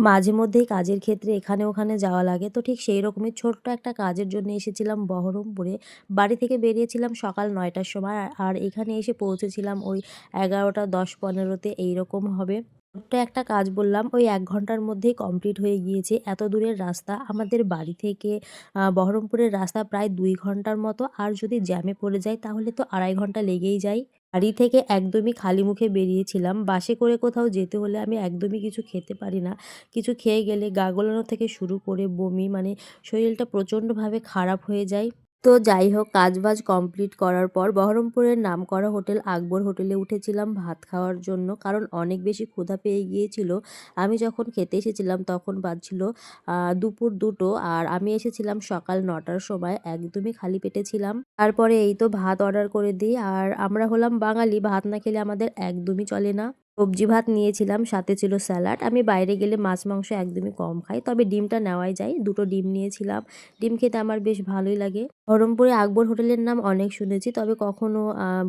মাঝে মধ্যেই কাজের ক্ষেত্রে এখানে ওখানে যাওয়া লাগে। তো ঠিক সেই রকমই ছোট্ট একটা কাজের জন্য এসেছিলাম বহরমপুরে। বাড়ি থেকে বেরিয়েছিলাম সকাল নয়টার সময়, আর- এখানে এসে পৌঁছেছিলাম ওই এগারোটা দশ পনেরোতে। এইরকম হবে। ছোট্ট একটা কাজ বললাম, ওই এক ঘণ্টার মধ্যেই কমপ্লিট হয়ে গিয়েছে। এত দূরের রাস্তা, আমাদের বাড়ি থেকে বহরমপুরের রাস্তা প্রায় দুই ঘণ্টার মতো। আর যদি জ্যামে পড়ে যায় তাহলে তো আড়াই ঘণ্টা লেগেই যায়। বাড়ি থেকে একদমই খালি মুখে বেরিয়েছিলাম। বাসে করে কোথাও যেতে হলে আমি একদমই কিছু খেতে পারি না। কিছু খেয়ে গেলে গা গোলানো থেকে শুরু করে বমি মানে শরীরটা প্রচণ্ডভাবে খারাপ হয়ে যায়। তো যাই হোক, কাজবাজ কমপ্লিট করার পর বহরমপুরের নামকরা হোটেল আকবর হোটেলে উঠেছিলাম ভাত খাওয়ার জন্য। কারণ অনেক বেশি ক্ষুধা পেয়ে গিয়েছিল। আমি যখন খেতে এসেছিলাম তখন বাজছিল দুপুর দুটো আর আমি এসেছিলাম সকাল নটার সময়। একদমই খালি পেটে ছিলাম। তারপরে এই তো ভাত অর্ডার করে দিই। আর আমরা হলাম বাঙালি, ভাত না খেলে আমাদের একদমই চলে না। সবজি ভাত নিয়েছিলাম, সাথে ছিল স্যালাড। আমি বাইরে গেলে মাছ, মাংস একদমই কম খাই, তবে ডিমটা নেওয়াই যায়। দুটো ডিম নিয়েছিলাম। ডিম খেতে আমার বেশ ভালোই লাগে। বহরমপুরে আকবর হোটেলের নাম অনেক শুনেছি, তবে কখনো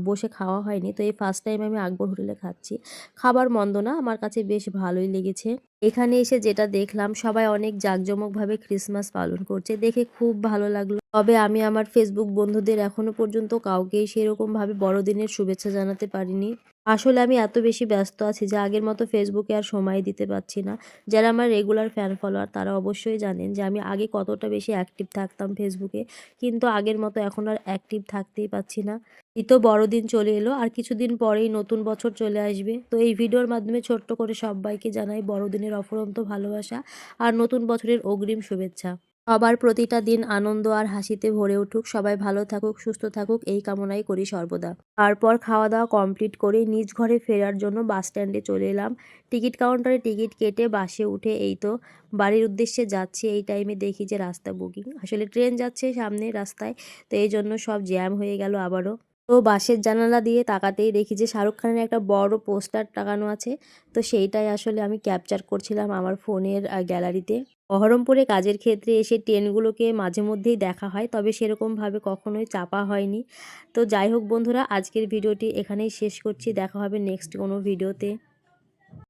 বসে খাওয়া হয়নি। তো এই ফার্স্ট টাইম আমি আকবর হোটেলে খাচ্ছি। খাবার মন্দ না, আমার কাছে বেশ ভালোই লেগেছে। এখানে এসে যেটা দেখলাম, সবাই অনেক জাঁকজমকভাবে ক্রিসমাস পালন করছে। দেখে খুব ভালো লাগল। তবে আমি আমার ফেসবুক বন্ধুদের এখনও পর্যন্ত কাউকেই সেরকমভাবে বড়দিনের শুভেচ্ছা জানাতে পারিনি। আসলে আমি এত বেশি ব্যস্ত আছি যে আগের মতো ফেসবুকে আর সময় দিতে পারছি না। যারা আমার রেগুলার ফ্যান ফলোয়ার তারা অবশ্যই জানেন যে আমি আগে কতটা বেশি অ্যাক্টিভ থাকতাম ফেসবুকে কিন্তু আগের মতো এখন আর অ্যাক্টিভ থাকতেই পারছি না। এই তো বড়দিন চলে এলো, আর কিছুদিন পরেই নতুন বছর চলে আসবে। তো এই ভিডিওর মাধ্যমে ছোট্ট করে সবাইকে জানাই বড়দিনের অফরন্ত ভালোবাসা আর নতুন বছরের অগ্রিম শুভেচ্ছা। সবার প্রতিটা দিন আনন্দ আর হাসিতে ভরে উঠুক, সবাই ভালো থাকুক, সুস্থ থাকুক, এই কামনাই করি সর্বদা। তারপর খাওয়া দাওয়া কমপ্লিট করে নিজ ঘরে ফেরার জন্য বাস স্ট্যান্ডে চলে এলাম। টিকিট কাউন্টারে টিকিট কেটে বাসে উঠে এই তো বাড়ির উদ্দেশ্যে যাচ্ছি, এই টাইমে দেখি যে রাস্তা বুকিং। আসলে ট্রেন যাচ্ছে সামনে রাস্তায়, তো এই জন্য সব জ্যাম হয়ে গেল আবারও। তো বাসের জানালা দিয়ে তাকাতেই দেখি যে শাহরুখ খানের একটা বড় পোস্টার টাঙানো আছে। তো সেইটাই আসলে আমি ক্যাপচার করছিলাম আমার ফোনের গ্যালারিতে। বহরমপুরে কাজের ক্ষেত্রে এসে ট্রেনগুলোকে মাঝে মধ্যেই দেখা হয়, তবে সেরকমভাবে কখনোই চাপা হয়নি। তো যাই হোক বন্ধুরা, আজকের ভিডিওটি এখানেই শেষ করছি। দেখা হবে নেক্সট কোনো ভিডিওতে